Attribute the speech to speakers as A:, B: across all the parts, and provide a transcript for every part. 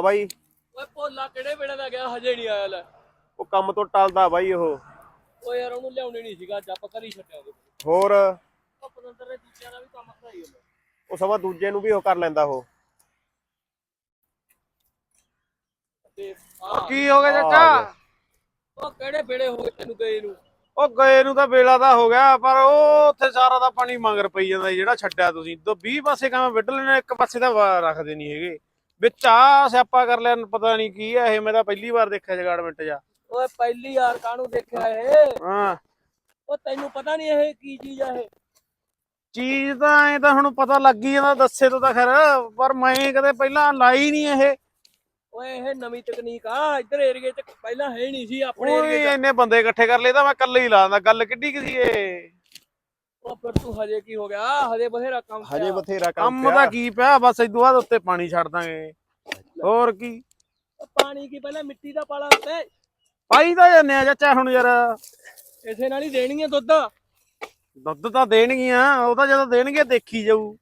A: ਹਾਂ ਬਾਈ।
B: ਓਏ ਭੋਲਾ ਕਿਹੜੇ ਵੇਲੇ ਦਾ ਗਿਆ ਹਜੇ ਨਹੀਂ ਆਇਆ ਲੈ।
A: ਉਹ ਕੰਮ ਤੋਂ ਟਲਦਾ ਬਾਈ ਉਹ।
B: ਓਏ ਯਾਰ ਉਹਨੂੰ ਲਿਆਉਣੀ ਨਹੀਂ ਸੀਗਾ ਅੱਜ ਆਪਾਂ ਘਰੀ ਛੱਡਿਆ ਉਹਦੇ।
A: ਹੋਰ?
B: ਉਹ ਪਤੰਦਰ ਨੇ ਦੂਜਿਆਂ ਦਾ ਵੀ ਕੰਮ ਕਰਾਈ ਉਹਨੇ
A: ਉਹ ਸਮਾਂ ਦੂਜੇ ਨੂੰ ਵੀ ਉਹ ਕਰ ਲੈਂਦਾ ਉਹ।
B: ਤੇ ਆ।
C: ਕੀ ਹੋ ਗਿਆ ਚਾਚਾ?
B: ਉਹ ਕਿਹੜੇ ਵੇਲੇ ਹੋ ਗਏ ਤੈਨੂੰ ਗਏ ਨੂੰ?
C: ਉਹ ਗਏ ਨੂੰ ਤਾਂ ਵੇਲਾ ਤਾਂ ਹੋ ਗਿਆ ਪਰ ਉਹ ਉੱਥੇ ਸਾਰਾ ਦਾ ਪਾਣੀ ਮੰਗਰ ਪਈ ਜਾਂਦਾ ਜਿਹੜਾ ਛੱਡਿਆ ਤੁਸੀਂ। ਤੋਂ 20 ਪਾਸੇ ਕੰਮ ਵੱਢ ਲੈਣੇ ਇੱਕ ਪਾਸੇ ਤਾਂ ਵਾ- ਰੱਖਦੇ ਨਹੀਂ ਹੈਗੇ। ਵਿੱਚ ਆ ਸਿਆਪਾ ਕਰ ਲਿਆ ਪਤਾ ਨਹੀਂ ਕੀ ਹੈ ਇਹ ਮੈਂ ਤਾਂ ਪਹਿਲੀ ਵਾਰ ਦੇਖਿਆ ਜਗਾੜਮੈਂਟ ਜਾ।
B: ਓਏ ਪਹਿਲੀ ਯਾਰ ਕਾਹਨੂੰ ਦੇਖਿਆ ਇਹ?
C: ਹਾਂ।
B: ਉਹ ਤੈਨੂੰ ਪਤਾ ਨਹੀਂ ਇਹ ਕੀ ਚੀਜ਼ ਆ ਇਹ?
C: ਚੀਜ਼ ਤਾਂ ਐ ਤਾਂ ਹੁਣ ਪਤਾ ਲੱਗ ਹੀ ਜਾਂਦਾ ਦੱਸੇ ਤੋਂ ਤਾਂ ਖੈਰ ਪਰ ਮੈਂ ਕਦੇ ਪਹਿਲਾਂ ਲਾਈ ਨਹੀਂ ਇਹ।
B: ਓਏ ਇਹ ਨਵੀਂ ਤਕਨੀਕ ਆ ਇੱਧਰ ਏਰੀਏ 'ਚ ਪਹਿਲਾਂ ਹੈ ਨਹੀਂ ਸੀ ਆਪਣੇ ਏਰੀਏ 'ਚ।
C: ਇੰਨੇ ਬੰਦੇ ਇਕੱਠੇ ਕਰ ਲਏ ਤਾਂ ਮੈਂ ਇਕੱਲੇ ਹੀ ਲਾ ਦਿੰਦਾ ਗੱਲ ਕਿੱਡੀ ਕਿ ਸੀ ਇਹ?
B: ਉਹ ਫਿਰ ਤੂੰ ਹਜੇ ਕੀ ਹੋ ਗਿਆ? ਹਜੇ ਬਥੇਰਾ ਕੰਮ
A: ਹਜੇ। ਬਥੇਰਾ ਕੰਮ
C: ਕੰਮ ਤਾਂ ਕੀ ਪਿਆ? ਬਸ ਇਦੋਂ ਬਾਅਦ ਉੱਤੇ ਪਾਣੀ ਛੱਡ ਦਾਂਗੇ। ਹੋਰ ਕੀ?
B: ਪਾਣੀ ਕੀ ਪਹਿਲਾਂ ਮਿੱਟੀ ਦਾ ਪਾਲਾ ਉੱਤੇ?
C: ਪਾਈ ਤਾਂ ਜਾਂਦੇ ਆ ਚਾਚਾ ਹੁਣ ਯਾਰ।
B: ਇਸੇ ਨਾਲ ਹੀ ਦੇਣੀ ਹੈ ਦੁੱਧ।
C: ਦੁੱਧ ਤਾਂ ਦੇਣਗੀਆਂ ਉਹ ਤਾਂ ਜਦੋਂ ਦੇਣਗੇ ਦੇਖੀ ਜਾਊ।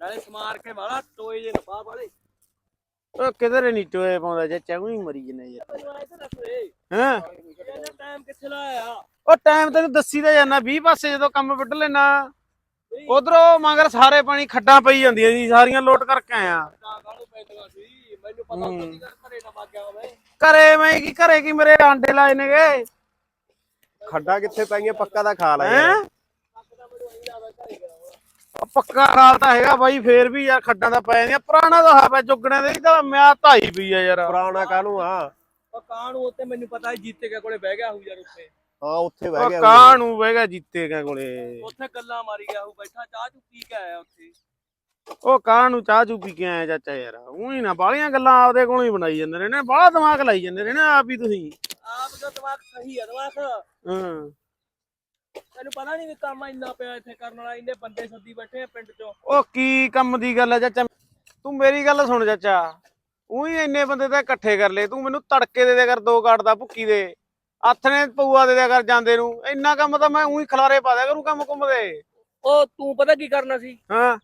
B: ਨਾਲੇ ਸਮਾਰ ਕੇ ਵਾਲਾ ਟੋਏ ਜੇ ਨਪਾ ਵਾਲੇ।
C: ਉਹ ਕਿਧਰੇ ਨਹੀਂ ਟੋਏ ਪਾਉਂਦਾ ਚਾਚਾ ਉਹੀ ਮਰੀ ਜਨੇ ਯਾਰ। ਹੈਂ?
B: ਇਹਨੇ ਟਾਈਮ ਕਿੱਥੇ ਲਾਇਆ
C: ਉਹ ਟਾਈਮ ਤੈਨੂੰ ਦੱਸੀ ਤਾਂ ਜਾਂਦਾ 20 ਪਾਸੇ ਜਦੋਂ ਕੰਮ ਵੱਢ ਲੈਣਾ। ਉਧਰੋਂ ਮਗਰ ਸਾਰੇ ਪਾਣੀ ਖੱਡਾਂ ਪਈ ਜਾਂਦੀਆਂ ਸੀ ਸਾਰੀਆਂ ਲੋਟ ਕਰਕੇ ਆਇਆ।
B: ਮੈਨੂੰ ਪਤਾ ਘਰ ਘਰੇ ਨਾ ਵਾਗਿਆ ਹੋਵੇ।
C: ਘਰੇ ਮੈਂ ਕੀ ਘਰੇ ਕੀ ਮੇਰੇ ਆਂਡੇ ਲਾਏ ਨੇਗੇ?
A: ਖੱਡਾ ਕਿੱਥੇ ਪੈਂਗੇ ਪੱਕਾ ਦਾ ਖਾ ਲੈ
C: ਪੱਕਾ ਖਾਲ ਤਾਂ ਹੈਗਾ ਬਾਈ ਫੇਰ ਵੀ ਯਾਰ ਖੱਡਾਂ ਤਾਂ ਪੈ ਜਾਂਦੀਆਂ। ਪੁਰਾਣਾ ਤਾਂ ਹੈ ਪੈ ਜੁਗਣੇ ਦੇ ਤਾਂ ਮਿਆ ਧਾਈ ਪਈ ਆ ਯਾਰ।
A: ਪੁਰਾਣਾ ਕਾਹਨੂੰ ਆ?
B: ਉਹ ਕਾਹਨੂੰ? ਉੱਤੇ ਮੈਨੂੰ ਪਤਾ ਹੈ ਜੀਤੇ ਕੇ ਕੋਲੇ ਬਹਿ ਗਿਆ ਹੂ ਯਾਰ ਉੱਤੇ
A: ਹਾਂ ਉੱਥੇ ਬਹਿ
C: ਉਹ
A: ਗਿਆ
C: ਕਾਂ ਨੂੰ ਬਹਿਗਾ ਜਿੱਤੇ ਕੇ ਕੋਲੇ?
B: ਉੱਥੇ ਗੱਲਾਂ ਮਾਰੀ ਗਿਆ ਹੂ ਬੈਠਾ ਚਾਹ ਚੁ ਪੀ ਕੇ ਆਇਆ ਉੱਥੇ।
C: ਉਹ ਕਾਂ ਨੂੰ ਚਾਹ ਚੂ ਪੀ ਕੇ ਆਇਆ ਚਾਚਾ ਯਾਰ? ਉਹੀ ਨਾ ਬਾਲੀਆਂ ਗੱਲਾਂ ਆਪਦੇ ਕੋਲੋਂ ਹੀ ਬਣਾਈ ਜਾਂਦੇ ਨੇ ਨੇ ਬਾਹਲਾ ਦਿਮਾਗ ਲਾਈ ਜਾਂਦੇ ਨੇ ਨਾ ਆਪ ਹੀ ਤੁਸੀਂ।
B: ਆਪ ਦਾ ਦਿਮਾਗ ਸਹੀ ਹੈ ਦਿਮਾਗ।
C: ਹਾਂ।
B: ਤੈਨੂੰ ਪਤਾ ਨਹੀਂ ਵੀ ਕੰਮ ਇੰਨਾ ਪਿਆ ਇੱਥੇ ਕਰਨ ਵਾਲਾ ਇੰਨੇ ਬੰਦੇ ਸੱਦੀ ਬੈਠੇ ਆ ਪਿੰਡ ਚੋਂ।
C: ਉਹ ਕੀ ਕੰਮ ਦੀ ਗੱਲ ਹੈ ਚਾਚਾ? ਤੂੰ ਮੇਰੀ ਗੱਲ ਸੁਣ ਚਾਚਾ। ਉਹੀ ਇੰਨੇ ਬੰਦੇ ਤਾਂ ਇਕੱਠੇ ਕਰ ਲਏ। ਤੂੰ ਮੈਨੂੰ ਤੜਕੇ ਦੇ ਦੇ ਕਰ ਦੋ ਕਾਟ ਦਾ ਭੁੱਕੀ ਦੇ। ਨੇ ਪਊਆ ਦੇ ਦਿਆ ਕਰ ਜਾਂਦੇ ਨੂੰ। ਇੰਨਾ ਕੰਮ ਤਾਂ ਮੈਂ ਉਹੀ ਖਲਾਰੇ ਪਾ ਦਿਆ ਕਰੂੰ ਕੰਮ ਕੁੰਮ ਦੇ।
B: ਉਹ ਤੂੰ ਪਤਾ ਕੀ ਕਰਨਾ ਸੀ?
C: ਹਾਂ।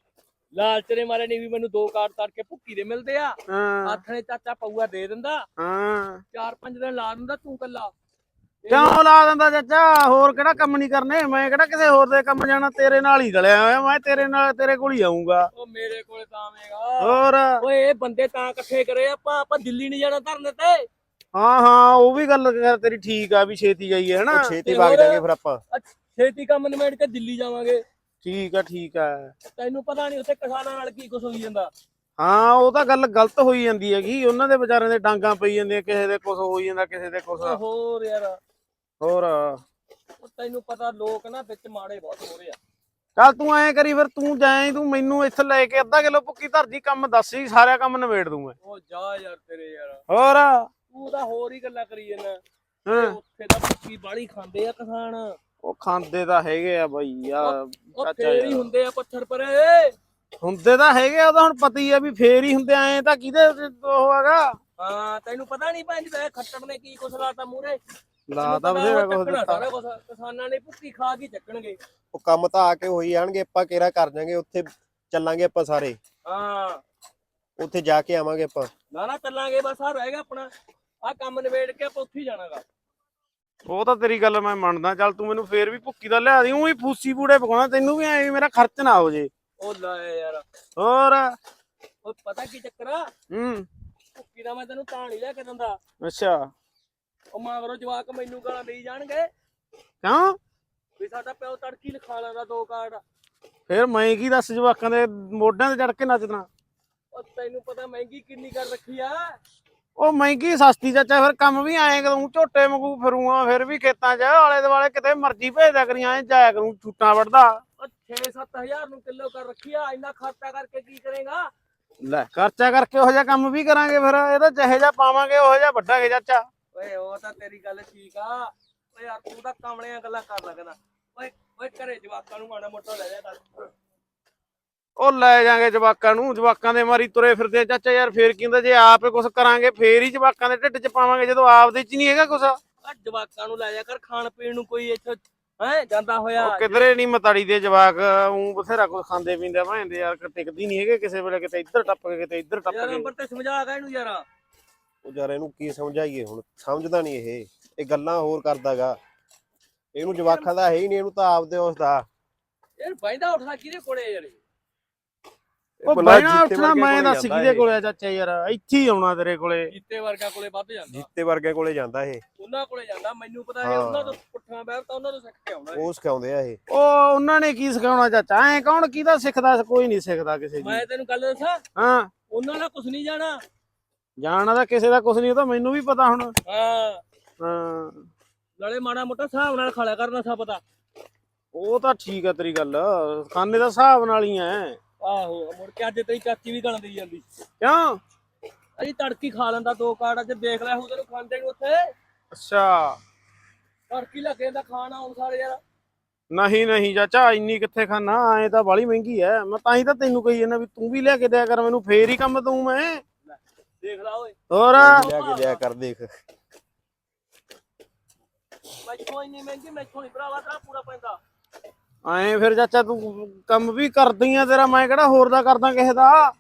B: ਲਾਲਚ ਦੇ ਮਾਰੇ ਨਹੀਂ ਵੀ ਮੈਨੂੰ ਦੋ ਕਾਰਡ ਤੜਕੇ ਭੁੱਕੀ ਦੇ ਮਿਲਦੇ ਆ।
C: ਹਾਂ।
B: ਨੇ ਚਾਚਾ ਪਊਆ ਦੇ ਦਿੰਦਾ।
C: ਹਾਂ।
B: ਚਾਰ ਪੰਜ ਦਿਨ ਲਾ ਦਿੰਦਾ ਤੂੰ ਕੱਲਾ
C: ਕਿਉਂ ਲਾ ਦਿੰਦਾ ਚਾਚਾ ਹੋਰ ਕਿਹੜਾ ਕੰਮ ਨਹੀਂ ਕਰਨੇ? ਮੈਂ ਕਿਹੜਾ ਕਿਸੇ ਹੋਰ ਦੇ ਕੰਮ ਜਾਣਾ? ਤੇਰੇ ਨਾਲ ਹੀ ਗਲਿਆ ਹੋਇਆ ਮੈਂ ਤੇਰੇ ਨਾਲ ਤੇਰੇ ਕੋਲ ਹੀ ਆਉਂਗਾ
B: ਉਹ ਮੇਰੇ ਕੋਲੇ ਤਾਂ ਆਵੇਂਗਾ।
C: ਹੋਰ?
B: ਓਏ ਇਹ ਬੰਦੇ ਤਾਂ ਇਕੱਠੇ ਕਰੇ ਆਪਾਂ ਆਪਾਂ ਦਿੱਲੀ ਨਹੀਂ ਜਾਣਾ ਧਰਨੇ ਤੇ।
C: ਹਾਂ ਹਾਂ ਉਹ ਵੀ ਗੱਲ ਕਰ ਤੇਰੀ ਠੀਕ ਆ ਵੀ ਛੇਤੀ ਜਾਈਏ ਹਨਾ?
A: ਛੇਤੀ ਵਗ? ਜਾਗੇ ਫਿਰ ਆਪਾਂ।
B: ਛੇਤੀ ਕੰਮ ਨਿਬੇੜ ਕੇ ਦਿੱਲੀ ਜਾਵਾਂਗੇ।
C: ਠੀਕ ਆ ਠੀਕ ਆ।
B: ਤੈਨੂੰ ਪਤਾ ਨਹੀਂ ਉੱਥੇ ਕਿਸਾਨਾਂ ਨਾਲ ਕੀ ਕੁਝ ਹੋਈ ਜਾਂਦਾ।
C: ਹਾਂ ਉਹ ਤਾਂ ਗੱਲ ਗਲਤ ਹੋਈ ਜਾਂਦੀ ਹੈਗੀ। ਉਹਨਾਂ ਦੇ ਵਿਚਾਰਿਆਂ ਦੇ ਡਾਂਗਾ ਪਈ ਜਾਂਦੀਆਂ ਕਿਸੇ ਦੇ ਕੁਝ ਹੋਈ ਜਾਂਦਾ ਕਿਸੇ ਦੇ ਕੁਝ
B: ਹੋਰ ਯਾਰ।
C: ਹੋਰ।
B: ਉਹ ਤੈਨੂੰ ਪਤਾ ਲੋਕ ਨਾ ਵਿੱਚ ਮਾੜੇ ਬਹੁਤ ਹੋ ਰਹੇ ਆ।
C: ਚੱਲ ਤੂੰ ਐਂ ਕਰੀ ਫਿਰ ਤੂੰ ਜਾਏ ਤੂੰ ਮੈਨੂੰ ਇੱਥੇ ਲੈ ਕੇ ਅੱਧਾ ਕਿਲੋ ਭੁੱਕੀ ਧਰਦੀ ਕੰਮ ਦੱਸੀ ਸਾਰਾ ਕੰਮ ਨਿਬੇੜ ਦੂੰ ਮੈਂ।
B: ਉਹ ਜਾ ਯਾਰ ਤੇਰੇ ਯਾਰ।
C: ਹੋਰ।
B: ਤੂੰ ਤਾਂ ਹੋਰ ਹੀ ਗੱਲਾਂ ਕਰੀ ਜਾਂਦਾ।
C: ਹਾਂ।
B: ਉੱਥੇ ਤਾਂ ਭੁੱਕੀ ਬਾੜੀ ਖਾਂਦੇ ਆ ਕਿਸਾਨ।
C: ਉਹ ਖਾਂਦੇ ਤਾਂ ਹੈਗੇ ਆ ਬਾਈ ਯਾਰ ਚਾਚਾ ਯਾਰ।
B: ਹੁੰਦੇ ਆ ਪੱਥਰ ਪਰੇ।
C: ਹੁੰਦੇ ਤਾਂ ਹੈਗੇ ਆ ਉਹ ਤਾਂ ਹੁਣ ਪਤਾ ਹੀ ਆ ਵੀ ਫੇਰ ਹੀ ਹੁੰਦੇ ਐ ਤਾਂ ਕਿਹਦੇ ਉਹ ਹੈਗਾ?
B: ਹਾਂ ਤੈਨੂੰ ਪਤਾ ਨਹੀਂ ਭੈਣ ਜੀ ਖੱਟੜ ਨੇ ਕੀ ਕੁਛ ਲਾਤਾ ਮੂਰੇ
C: ਲਾ ਤਾਂ ਬਥੇਰਾ ਕੁਝ ਦਿੱਤਾ।
B: ਸਾਰਾ ਕੁਛ ਕਿਸਾਨਾਂ ਨੇ ਭੁੱਕੀ ਖਾ ਕੇ ਚੱਕਣਗੇ।
A: ਉਹ ਕੰਮ ਤਾਂ ਆ ਕੇ ਹੋਈ ਜਾਣਗੇ ਆਪਾਂ ਕਿਹੜਾ ਕਰ ਜਾਾਂਗੇ ਉੱਥੇ ਚੱਲਾਂਗੇ ਆਪਾਂ ਸਾਰੇ।
B: ਹਾਂ।
A: ਉੱਥੇ ਜਾ ਕੇ ਆਵਾਂਗੇ ਆਪਾਂ।
B: ਨਾ ਨਾ ਚੱਲਾਂਗੇ ਬਸ ਆ ਰਹੇਗਾ ਆਪਣਾ। ਆ ਕੰਮ ਨਿਬੇੜ ਕੇ ਆਪਾਂ ਉੱਥੇ ਹੀ ਜਾਣਾਗਾ।
C: ਉਹ ਤਾਂ ਤੇਰੀ ਗੱਲ ਮੈਂ ਮੰਨਦਾ ਚੱਲ ਤੂੰ ਮੈਨੂੰ ਫੇਰ ਵੀ ਭੁੱਕੀ ਦਾ ਲਿਆ ਦੀ ਉਹੀ ਫੂਸੀ ਬੂੜੇ ਪਕਾਉਣਾ ਤੈਨੂੰ ਵੀ ਐ ਮੇਰਾ ਖਰਚ ਨਾ ਹੋ ਜੇ।
B: ਉਹ ਲੈ ਯਾਰ।
C: ਹੋਰ?
B: ਉਹ ਪਤਾ ਕੀ ਚੱਕਰ ਆ?
C: ਹੂੰ।
B: ਭੁੱਕੀ ਦਾ ਮੈਂ ਤੈਨੂੰ ਤਾਂ ਨਹੀਂ ਲੈ ਕੇ ਦਿੰਦਾ।
C: ਅੱਛਾ।
B: ਉਹ ਮਾਗਰੋ ਜਵਾਕ ਮੈਨੂੰ ਗਾਲਾਂ ਦੇਈ ਜਾਣਗੇ।
C: ਕਿਉਂ?
B: ਵੀ ਸਾਡਾ ਪਿਓ ਤੜਕੀ ਲਿਖਾ ਲੈਂਦਾ ਦੋ ਕਾਰਡ।
C: ਫੇਰ ਮੈਂ ਕੀ ਦੱਸ ਜਵਾਕਾਂ ਦੇ ਮੋਢਿਆਂ ਤੇ ਚੜ ਕੇ ਨੱਚਣਾ
B: ਉਹ ਤੈਨੂੰ ਪਤਾ ਮਹਿੰਗੀ ਕਿੰਨੀ ਕਰ ਰੱਖੀ ਆ।
C: ਉਹ ਮਹਿੰਗੀ ਸਸਤੀ ਚਾਚਾ ਫਿਰ ਕੰਮ ਵੀ ਆਏ ਕਰੂੰ ਝੋਟੇ ਵਾਂਗੂ ਫਿਰੂਆਂ ਫਿਰ ਵੀ ਖੇਤਾਂ 'ਚ ਆਲੇ ਦੁਆਲੇ ਕਿਤੇ ਮਰਜ਼ੀ ਭੇਜਦਾ ਕਰੀ ਐ ਜਾਇਆ ਕਰੂੰ ਛੁੱਟਾਂ ਵੜਦਾ
B: 6-7000 ਨੂੰ ਕਿਲੋ ਕਰ ਰੱਖੀ ਆ ਇੰਨਾ ਖਰਚਾ ਕਰਕੇ ਕੀ ਕਰੇਗਾ?
C: ਲੈ ਖਰਚਾ ਕਰਕੇ ਉਹੋ ਜਿਹਾ ਕੰਮ ਵੀ ਕਰਾਂਗੇ ਫਿਰ ਇਹਦਾ ਜਿਹੇ ਜਿਹਾ ਪਾਵਾਂਗੇ ਉਹੋ ਜਿਹਾ ਵੱਡਾਂਗੇ ਚਾਚਾ।
B: ਓਏ ਉਹ ਤਾਂ ਤੇਰੀ ਗੱਲ ਠੀਕ ਆ। ਓਏ ਯਾਰ ਤੂੰ ਤਾਂ ਕਮਲਿਆਂ ਗੱਲਾਂ ਕਰ ਲੱਗਦਾ। ਓਏ ਓਏ ਘਰੇ ਜਵਾਕਾਂ ਨੂੰ ਮਾੜਾ ਮੋਟਾ ਲੈ ਜਾ
C: ਉਹ ਲੈ ਜਾਾਂਗੇ ਜਵਾਕਾਂ ਨੂੰ ਜਵਾਕਾਂ ਦੇ ਮਾਰੀ ਤੁਰੇ ਫਿਰਦੇ ਆ ਚਾਚਾ ਯਾਰ ਫੇਰ ਕੀ ਹੁੰਦਾ ਜੇ ਆਪੇ ਕੁਝ ਕਰਾਂਗੇ ਫੇਰ ਹੀ ਜਵਾਕਾਂ ਦੇ ਢਿੱਡ 'ਚ ਪਾਵਾਂਗੇ ਜਦੋਂ ਆਪਦੇ 'ਚ ਨਹੀਂ ਹੈਗਾ ਕੁਝ
B: ਆ ਜਵਾਕਾਂ ਨੂੰ ਲੈ ਜਾ ਕਰ ਖਾਣ ਪੀਣ ਨੂੰ ਕੋਈ ਇੱਥੇ ਹੈ ਜਾਂਦਾ ਹੋਇਆ
C: ਉਹ ਕਿਧਰੇ ਨਹੀਂ ਮਤਾੜੀ ਦੇ ਜਵਾਕ ਉਂ ਬਥੇਰਾ ਕੁਝ ਖਾਂਦੇ ਪੀਂਦੇ ਭਾਂਦੇ ਯਾਰ ਟਿਕਦੀ ਨਹੀਂ ਹੈਗੇ ਕਿਸੇ ਵੇਲੇ ਕਿਤੇ ਇੱਧਰ ਟੱਪ ਕੇ ਕਿਤੇ ਇੱਧਰ ਟੱਪ
B: ਯਾਰ
C: ਕੇ।
B: ਨੰਬਰ ਤੇ ਸਮਝਾ ਗਾ ਇਹਨੂੰ ਯਾਰ।
A: ਉਹ ਯਾਰ ਇਹਨੂੰ ਕੀ ਸਮਝਾਈਏ ਹੁਣ? ਸਮਝਦਾ ਨਹੀਂ ਇਹ। ਇਹ ਗੱਲਾਂ ਹੋਰ ਕਰਦਾਗਾ ਇਹਨੂੰ ਜਵਾਖਾਂ ਦਾ ਹੈ ਹੀ ਨਹੀਂ ਇਹਨੂੰ ਤਾਂ ਆਪਦੇ ਉਸ ਦਾ।
B: ਯਾਰ ਬੈਂਦਾ ਉੱਠਣਾ ਕਿਹਦੇ ਕੋਲੇ ਯਾਰ
C: ਉਹ ਬੈਣਾ ਉੱਠਣਾ ਮੈਂ ਦੱਸ ਕਿਹਦੇ। ਕੋਲੇ ਆ ਚਾਚਾ ਯਾਰ? ਇੱਥੇ ਹੀ ਆਉਣਾ ਤੇਰੇ ਕੋਲੇ।
B: ਜੀਤੇ ਵਰਗਾ ਕੋਲੇ ਵੱਧ ਜਾਂਦਾ।
A: ਜੀਤੇ ਵਰਗੇ ਕੋਲੇ ਜਾਂਦਾ ਇਹ।
B: ਉਹਨਾਂ ਕੋਲੇ ਜਾਂਦਾ। ਮੈਨੂੰ ਪਤਾ ਹੈ। ਉਹਨਾਂ ਤੋਂ ਪੁੱਠਾ ਬੈਠ ਤਾਂ ਉਹਨਾਂ ਤੋਂ ਸਿੱਖ ਕੇ ਆਉਣਾ
A: ਉਹ ਸਿਖਾਉਂਦੇ ਆ ਇਹ।
C: ਉਹ ਉਹਨਾਂ ਨੇ ਕੀ ਸਿਖਾਉਣਾ ਚਾਚਾ? ਐ ਕੌਣ ਕਿਹਦਾ ਸਿੱਖਦਾ ਕੋਈ ਨਹੀਂ ਸਿੱਖਦਾ ਕਿਸੇ ਦੀ।
B: ਮੈਂ ਤੈਨੂੰ ਗੱਲ ਦੱਸਾਂ?
C: ਹਾਂ।
B: ਉਹਨਾਂ ਦਾ ਕੁਝ ਨਹੀਂ ਜਾਣਾ।
C: ਜਾਣਾ ਤਾਂ ਕਿਸੇ ਦਾ ਕੁਝ ਨਹੀਂ ਉਹ ਤਾਂ ਮੈਨੂੰ ਵੀ ਪਤਾ ਹੁਣ।
B: ਹਾਂ।
C: ਹਾਂ।
B: ਨਾਲੇ ਮਾੜਾ ਮੋਟਾ ਹਿਸਾਬ ਨਾਲ ਖਾਲਿਆ ਕਰਨਾ ਸਾ ਪਤਾ
C: ਉਹ ਤਾਂ ਠੀਕ ਆ ਤੇਰੀ ਗੱਲ। ਖਾਨੇ ਦਾ ਹਿਸਾਬ ਨਾਲ ਹੀ ਐ।
B: ਆਹੋ ਮੁੜ ਕੇ ਅੱਜ ਤੇਰੀ ਚਾਚੀ ਵੀ ਗਲਣ ਦੀ ਜਾਂਦੀ।
C: ਕਿਉਂ?
B: ਅਜੀ ਤੜਕੀ ਖਾ ਲੈਂਦਾ ਦੋ ਕਾਰਡ ਅੱਜ ਦੇਖ ਲੈ ਉਹਦੇ ਨੂੰ ਖਾਂਦੇ ਨੂੰ ਉੱਥੇ।
C: ਅੱਛਾ।
B: ਤੜਕੀ ਲੱਗੇ ਜਾਂਦਾ ਖਾਣਾ ਹੁਣ ਸਾਰੇ ਯਾਰ।
C: ਨਹੀਂ ਨਹੀਂ ਚਾਚਾ ਇੰਨੀ ਕਿੱਥੇ ਖਾਣਾ ਐ ਤਾਂ ਬਾਲੀ ਮਹਿੰਗੀ ਐ। ਮੈਂ ਤਾਂ ਹੀ ਤਾਂ ਤੈਨੂੰ ਕਹੀ ਜਾਂਦਾ ਵੀ ਤੂੰ ਵੀ ਲਿਆ ਕੇ ਦਿਆ ਕਰ ਮੈਨੂੰ ਫੇਰ ਹੀ ਕੰਮ ਦਊਂ ਮੈਂ।
B: ਦੇਖ ਲਾ ਓਏ।
C: ਹੋਰ?
A: ਲਿਆ ਕੇ ਦਿਆ ਕਰ ਦੇਖ।
B: ਮੈਥੋਂ ਇੰਨੀ ਮਹਿੰਗੀ ਮੈਥੋਂ ਨਹੀਂ ਭਰਾਵਾ ਤੇਰਾ ਪੂਰਾ ਪੈਂਦਾ।
C: ਐ ਫਿਰ ਚਾਚਾ ਤੂੰ ਕੰਮ ਵੀ ਕਰਦੀ ਆ ਤੇਰਾ ਮੈਂ ਕਿਹੜਾ ਹੋਰ ਦਾ ਕਰਦਾ ਕਿਸੇ ਦਾ?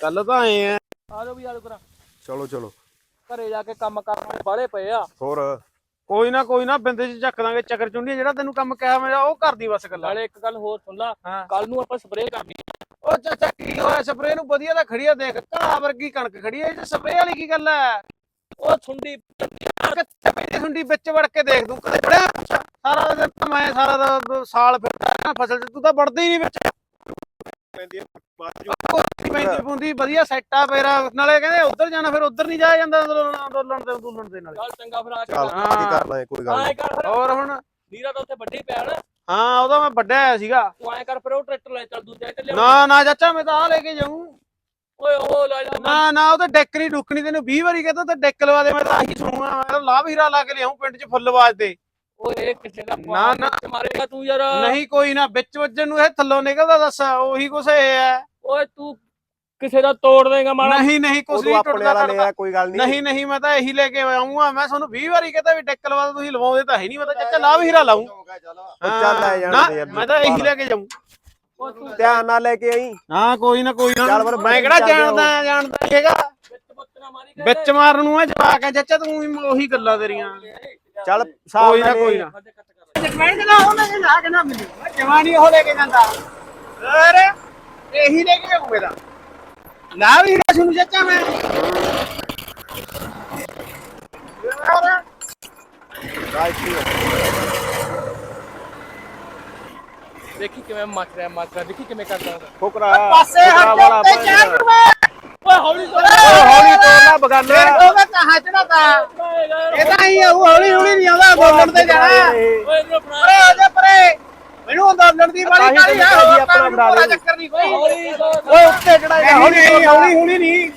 C: ਗੱਲ ਤਾਂ ਐ ਆ
B: ਆ ਜਾਓ ਵੀ ਆ ਜਾਓ ਕਰਾਂ।
A: ਚਲੋ ਚਲੋ।
B: ਘਰੇ ਜਾ ਕੇ ਕੰਮ ਕਰਨ ਬਾਲੇ ਪਏ ਆ।
A: ਹੋਰ?
C: ਕੋਈ ਨਾ ਕੋਈ ਨਾ ਬਿੰਦੇ ਚ ਚੱਕ ਦਾਂਗੇ ਚੱਕਰ ਚੁੰਡੀ ਜਿਹੜਾ ਤੈਨੂੰ ਕੰਮ ਕਿਹਾ ਮੇਰਾ ਉਹ ਕਰਦੀ ਬਸ ਗੱਲਾਂ।
B: ਨਾਲੇ ਇੱਕ ਗੱਲ ਹੋਰ ਸੁਣ ਲਾ
C: ਹਾਂ।
B: ਕੱਲ ਨੂੰ ਆਪਾਂ ਸਪਰੇਅ ਕਰਨੀ
C: ਉਹ ਚਾਚਾ ਕੀ ਹੋਇਆ? ਸਪਰੇ ਨੂੰ ਵਧੀਆ ਤਾਂ ਖੜੀ ਆ ਦੇਖ ਘਾਹ ਵਰਗੀ ਕਣਕ ਖੜੀ ਆ ਇਹ ਸਪਰੇ ਵਾਲੀ ਕੀ ਗੱਲ ਐ?
B: ਉਹ ਸੁੰਡੀ
C: ਕਿੱਥੇ ਪੈਂਦੀ ਵਿੱਚ ਵੜ ਕੇ ਦੇਖ ਤੂੰ ਕਦੇ ਵੜਿਆ ਸਾਰਾ ਦਿਨ ਤਾਂ ਮੈਂ ਸਾਰਾ ਦਾ ਸਾਲ ਫਿਰਦਾ ਰਿਹਾ ਫਸਲ ਚ ਤੂੰ ਤਾਂ ਵੜਦਾ ਹੀ ਨਹੀਂ ਵਿੱਚ।
A: ਪੈਂਦੀ
C: ਪੈਂਦੀ ਪੁੰਦੀ ਵਧੀਆ ਸੈੱਟ ਆ ਨਾਲੇ ਕਹਿੰਦੇ ਉੱਧਰ ਜਾਣਾ ਫਿਰ ਉੱਧਰ ਨਹੀਂ ਜਾਇਆ ਜਾਂਦਾ ਅੰਦੋਲਨ ਦੇ ਅੰਦੋਲਨ ਦੇ ਨਾਲੇ।
B: ਚੱਲ ਚੰਗਾ ਫਿਰ ਆ ਕਰ।
A: ਹੈ ਕੋਈ ਗੱਲ
C: ਹੋਰ ਹੁਣ?
B: ਨੀਰਾ ਤਾਂ ਉੱਥੇ ਵੱਡੀ ਪਿਆ ਨਾ
C: ਹਾਂ ਉਹਦਾ ਮੈਂ ਵੱਡਿਆ ਆਇਆ ਸੀਗਾ।
B: ਤੂੰ ਐਂ ਕਰ ਫਿਰ ਉਹ ਟਰੈਕਟਰ ਲੈ ਚੱਲ ਦੂਜਾ ਇੱਥੇ ਲਿਆ
C: ਨਾ ਨਾ ਚਾਚਾ ਮੈਂ ਤਾਂ ਆ ਲੈ ਕੇ ਜਾਊਂ।
B: ਓਏ ਉਹ ਲੈ ਜਾ
C: ਨਾ ਨਾ ਉਹ ਤੇ ਡੈਕ ਨਹੀਂ ਡੁੱਕਣੀ ਤੈਨੂੰ 20 ਵਾਰੀ ਕਹਤਾ ਤੇ ਡੈਕ ਲਵਾ ਦੇ ਮੈਂ ਤਾਂ ਆਹੀ ਸੁਣੂਗਾ ਮੈਂ ਤਾਂ ਲਾਭ ਹੀਰਾ ਲਾ ਕੇ ਲਿਆਉਂ ਪਿੰਡ 'ਚ ਫੁੱਲ ਆਵਾਜ਼ ਤੇ।
B: ਓਏ ਇਹ ਕਿਸੇ ਦਾ
C: ਨਾ, ਨਾ।
B: ਮਾਰੇਗਾ ਤੂੰ ਯਾਰ।
C: ਨਹੀਂ ਕੋਈ ਨਾ ਵਿੱਚ ਵੱਜਣ ਨੂੰ ਇਹ ਥੱਲੋਂ ਨਿਕਲਦਾ ਦੱਸ ਉਹੀ ਕੁਛ ਇਹ ਹੈ।
B: ਓਏ ਤੂੰ ਕਿਸੇ ਦਾ ਤੋੜ ਦੇਗਾ ਮਾੜਾ।
C: ਨਹੀਂ ਨਹੀਂ ਕੁਛ ਨਹੀਂ ਟੁੱਟਦਾ
A: ਕੋਈ ਗੱਲ ਨਹੀਂ।
C: ਨਹੀਂ ਨਹੀਂ ਮੈਂ ਤਾਂ ਇਹੀ ਲੈ ਕੇ ਆਉਂਗਾ ਮੈਂ ਤੁਹਾਨੂੰ 20 ਵਾਰੀ ਕਹਤਾ ਵੀ ਡੈਕ ਲਵਾ ਤੁਸੀਂ ਲਵਾਉਂਦੇ ਤਾਂ ਹੈ ਨਹੀਂ ਮੈਂ ਤਾਂ ਚਾਚਾ ਲਾਭ ਹੀਰਾ ਲਾਉਂ
A: ਚੱਲ ਲੈ ਜਾਣ
C: ਮੈਂ ਤਾਂ ਇਹੀ ਲੈ ਕੇ
B: ਤੂੰ
A: ਧਿਆਨ ਨਾਲ ਲੈ ਕੇ ਆਈ।
C: ਹਾਂ ਕੋਈ ਨਾ ਕੋਈ ਨਾ।
A: ਚੱਲ ਫਿਰ
C: ਮੈਂ ਕਿਹੜਾ
A: ਚੱਲਦੇ ਹੋ।
C: ਜਾਣਦਾ ਜਾਣਦਾ ਨੀ ਹੈਗਾ।
B: ਵਿੱਚ ਪੁੱਤ ਨਾ ਮਾਰੀ
C: ਵਿੱਚ ਮਾਰਨ ਨੂੰ ਆ ਜਵਾਕ ਆ ਚਾਚਾ ਤੂੰ ਵੀ ਉਹੀ ਗੱਲਾਂ ਤੇਰੀਆਂ।
A: ਚੱਲ
C: ਕੋਈ ਨਾ ਕੋਈ ਨਾ। ਮੈਂ ਕਹਿੰਦਾ ਉਹ ਲੈ ਕੇ ਕੇ ਨਾ ਮੈਨੂੰ। ਜਵਾਨੀ ਉਹ ਲੈ ਕੇ ਜਾਂਦਾ। ਅਰੇ ਇਹੀ ਲੈ ਕੇ ਮੇਰਾ ਨਾ ਵੀ ਹੀਰਾ ਸੁਣ ਚਾਚਾ ਮੈਂ। ਯਾਰ,
B: ਦੇਖੀ ਕਿਵੇਂ ਮੱਚ ਰਿਹਾ ਮੱਚ ਰਿਹਾ ਦੇਖੀ ਕਿਵੇਂ ਕਰਦਾ
A: ਫੁਕਰਾ
C: ਪਾਸੇ ਹਟ ਜਾ ਤੇ ਚਾਹ ਮੈਂ
B: ਓਏ ਹੌਲੀ ਤੋਂ
C: ਹੌਲੀ
A: ਤੋਰਨਾ ਬਗਾਨਾ।
C: ਫਿਰ ਉਹਦਾ ਕਹਾਂ ਚੜਾਤਾ ਇਹ ਤਾਂ ਹੀ ਆਊ ਹੌਲੀ ਹੌਲੀ ਨਹੀਂ ਆਉਂਦਾ ਬੋਲਣ ਤੇ ਜਾਣਾ।
B: ਓਏ ਇਹਨੂੰ ਫੜਾ
C: ਪਰੇ ਹੋ ਜਾ ਪਰੇ। ਮੈਨੂੰ ਅੰਦੋਲਨ ਦੀ ਵਾਲੀ ਕਾਲੀ ਆ?
A: ਆਪਣਾ ਬਣਾ ਲਈ।
C: ਚੱਕਰ ਨਹੀਂ ਕੋਈ।
A: ਓਏ ਉੱਤੇ ਚੜਾਏਗਾ
C: ਹੌਲੀ ਨਹੀਂ ਹੌਲੀ ਹੌਲੀ ਨਹੀਂ।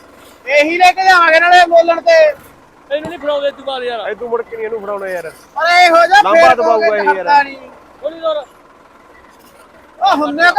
C: ਇਹੀ ਲੈ ਕੇ ਜਾਵਾਂਗੇ ਨਾਲੇ ਬੋਲਣ ਤੇ।
B: ਇਹਨੂੰ ਨਹੀਂ ਫੜਾਉਂਦੇ ਤੂੰ ਬਾਹਰ ਯਾਰ।
A: ਐ ਤੂੰ ਮੁੜ ਕੇ ਨਹੀਂ ਇਹਨੂੰ ਫੜਾਉਣਾ ਯਾਰ।
C: ਪਰੇ ਹੋ ਜਾ
A: ਲੰਬਾ
C: ਫੇਰ
A: ਦਬਾਊਗਾ ਇਹ ਯਾਰ।
B: ਹੌਲੀ ਤੋਂ
C: ਉਹ ਹੁੰਨੇ